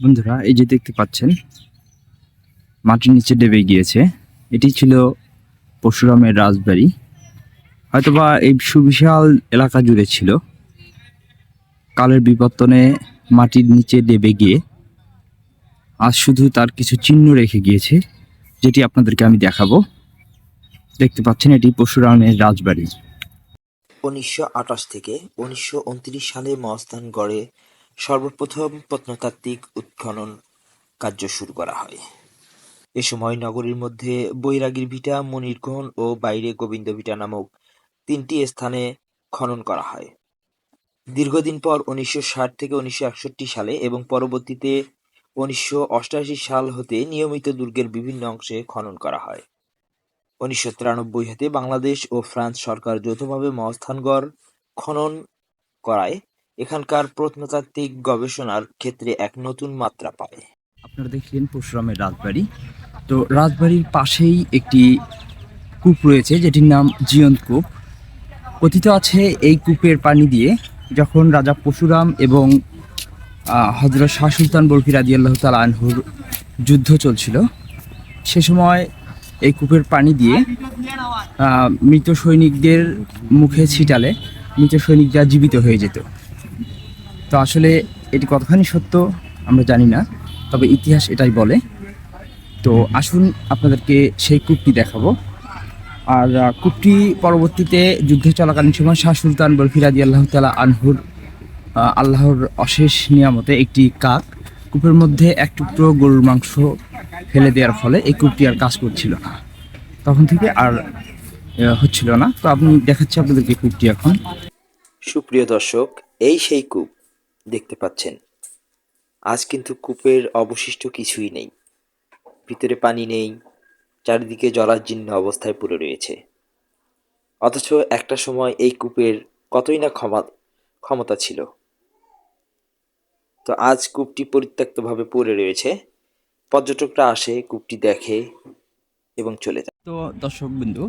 বন্ধুরা, এই যে দেখতে পাচ্ছেন, মাটির নিচে ডেবে গিয়েছে। এটি ছিল পরশুরামের রাজবাড়ি। হয়তোবা এই সুবিশাল এলাকা জুড়ে ছিল। কালের বিবর্তনে মাটির নিচে ডেবে গিয়ে আজ শুধু তার কিছু চিহ্ন রেখে গিয়েছে, যেটি আপনাদেরকে আমি দেখাবো। দেখতে পাচ্ছেন, এটি পরশুরামের রাজবাড়ি। উনিশশো আটাশ থেকে উনিশশো উনত্রিশ সালে মহাস্থান গড়ে সর্বপ্রথম প্রত্নতাত্ত্বিক উৎখনন কার্য শুরু করা হয়। এ সময় নগরীর মধ্যে বৈরাগীর ভিটা মনিরগণ ও বাইরে গোবিন্দ ভিটা নামক তিনটি স্থানে খনন করা হয়। দীর্ঘদিন পর উনিশশো ষাট থেকে উনিশশো একষট্টি সালে এবং পরবর্তীতে উনিশশো অষ্টাশি সাল হতে নিয়মিত দুর্গের বিভিন্ন অংশে খনন করা হয়। উনিশশো তিরানব্বই হতে বাংলাদেশ ও ফ্রান্স সরকার যৌথভাবে মহাস্থানগড় খনন করায় এখানকার প্রত্নতাত্ত্বিক গবেষণার ক্ষেত্রে এক নতুন মাত্রা পায়। আপনারা দেখলেন পরশুরামের রাজবাড়ি। তো রাজবাড়ির পাশেই একটি কূপ রয়েছে, যেটির নাম জিয়ন্ত কূপ। কথিত আছে এই কূপের পানি দিয়ে যখন রাজা পরশুরাম এবং হজরত শাহ সুলতান বরফি রাজি আল্লাহ তাল আনহুর যুদ্ধ চলছিল, সে সময় এই কূপের পানি দিয়ে মৃত সৈনিকদের মুখে ছিটালে, মৃত সৈনিকরা জীবিত হয়ে যেত। তো আসলে এটি কতখানি সত্য আমরা জানি না, তবে ইতিহাস এটাই বলে। তো আসুন আপনাদেরকে সেই কূপটি দেখাবো। আর কূপটি পরবর্তীতে যুদ্ধ চলাকালীন সময় শাহ সুলতান বরফিরাদি আল্লাহ তালা আনহুর আল্লাহর অশেষ নিয়ামতে একটি কাক, কূপের মধ্যে এক টুকরো গরুর মাংস ফেলে দেওয়ার ফলে এই কূপটি আর কাজ করছিল না। তখন থেকে আর হচ্ছিল না। তো আপনি দেখাচ্ছি আপনাদেরকে কূপটি এখন। সুপ্রিয় দর্শক, এই সেই কূপ দেখতে পাচ্ছেন। আজ কিন্তু কূপের অবশিষ্ট কিছুই নেই। ভিতরে পানি নেই, চারিদিকে জরাজীর্ণ অবস্থায় পড়ে রয়েছে। অথচ একটা সময় এই কূপের কতই না ক্ষমা, ক্ষমতা ছিল। তো আজ কূপটি পরিত্যক্তভাবে পড়ে রয়েছে। পর্যটকরা আসে, কূপটি দেখে এবং চলে যায়। তো দর্শক বিন্দু,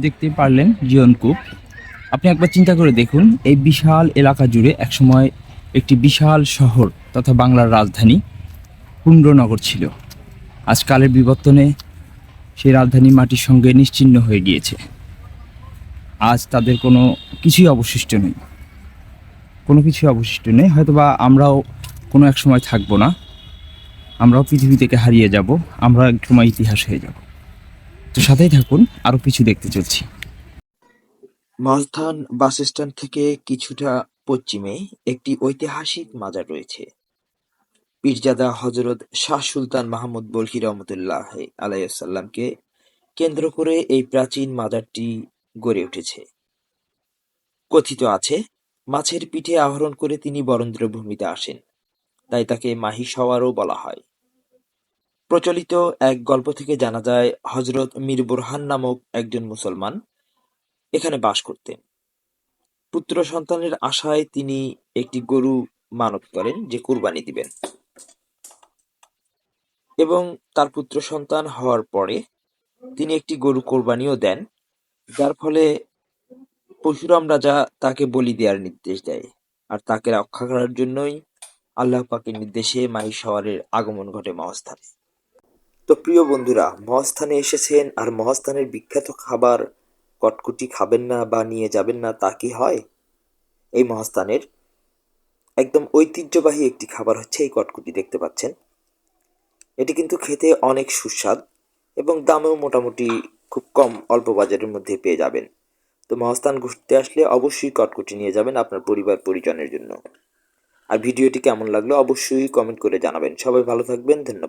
দেখতে পারলেন জীবন কূপ। আপনি একবার চিন্তা করে দেখুন, এই বিশাল এলাকা জুড়ে একসময় একটি বিশাল শহর তথা বাংলার রাজধানী পুণ্ডনগর ছিল। আজকালের বিবর্তনে সেই রাজধানী মাটির সঙ্গে নিশ্চিহ্ন হয়ে গিয়েছে। আজ তাদের কোনো কিছুই অবশিষ্ট নেই। কোনো কিছুই অবশিষ্ট নেই, হয়তোবা আমরাও কোনো এক সময় থাকব না। আমরাও পৃথিবী থেকে হারিয়ে যাব, আমরা এক সময় ইতিহাস হয়ে যাব। তো সাথেই থাকুন, আরও কিছু দেখতে চলছি। মহাস্থান বাস স্ট্যান্ড থেকে কিছুটা পশ্চিমে একটি ঐতিহাসিক মাজার রয়েছে। পীরজাদা হজরত শাহ সুলতান মাহমুদ বলকি রহমতুল্লাহ আলাইসাল্লামকে কেন্দ্র করে এই প্রাচীন মাজারটি গড়ে উঠেছে। কথিত আছে, মাছের পিঠে আহরণ করে তিনি বরেন্দ্র ভূমিতে আসেন, তাই তাকে মাহি সওয়ারও বলা হয়। প্রচলিত এক গল্প থেকে জানা যায় হজরত মীর বুরহান নামক একজন মুসলমান এখানে বাস করতেন। পুত্র সন্তানের আশায় তিনি একটি গরু মানত করেন যে কুরবানি দিবেন। এবং তার পুত্র সন্তান হওয়ার পরে তিনি একটি গরু কোরবানিও দেন, যার ফলে পরশুরাম রাজা তাকে বলি দেওয়ার নির্দেশ দেয় আর তাকে রক্ষা করার জন্যই আল্লাহ পাকের নির্দেশে মাহি সওয়ারের আগমন ঘটে মহাস্থানে। তো প্রিয় বন্ধুরা, মহাস্থানে এসেছেন আর মহাস্থানের বিখ্যাত খাবার কটকুটি খাবেন না বা নিয়ে যাবেন না, তা কি হয়? এই মহাস্থানের একদম ঐতিহ্যবাহী একটি খাবার হচ্ছে এই কটকুটি, দেখতে পাচ্ছেন। এটি কিন্তু খেতে অনেক সুস্বাদ এবং দামেও মোটামুটি খুব কম, অল্প বাজারের মধ্যে পেয়ে যাবেন। তো মহাস্থান ঘুরতে আসলে অবশ্যই কটকুটি নিয়ে যাবেন আপনার পরিবার পরিজনের জন্য। আর ভিডিওটি কেমন লাগল অবশ্যই কমেন্ট করে জানাবেন। সবাই ভালো থাকবেন, ধন্যবাদ।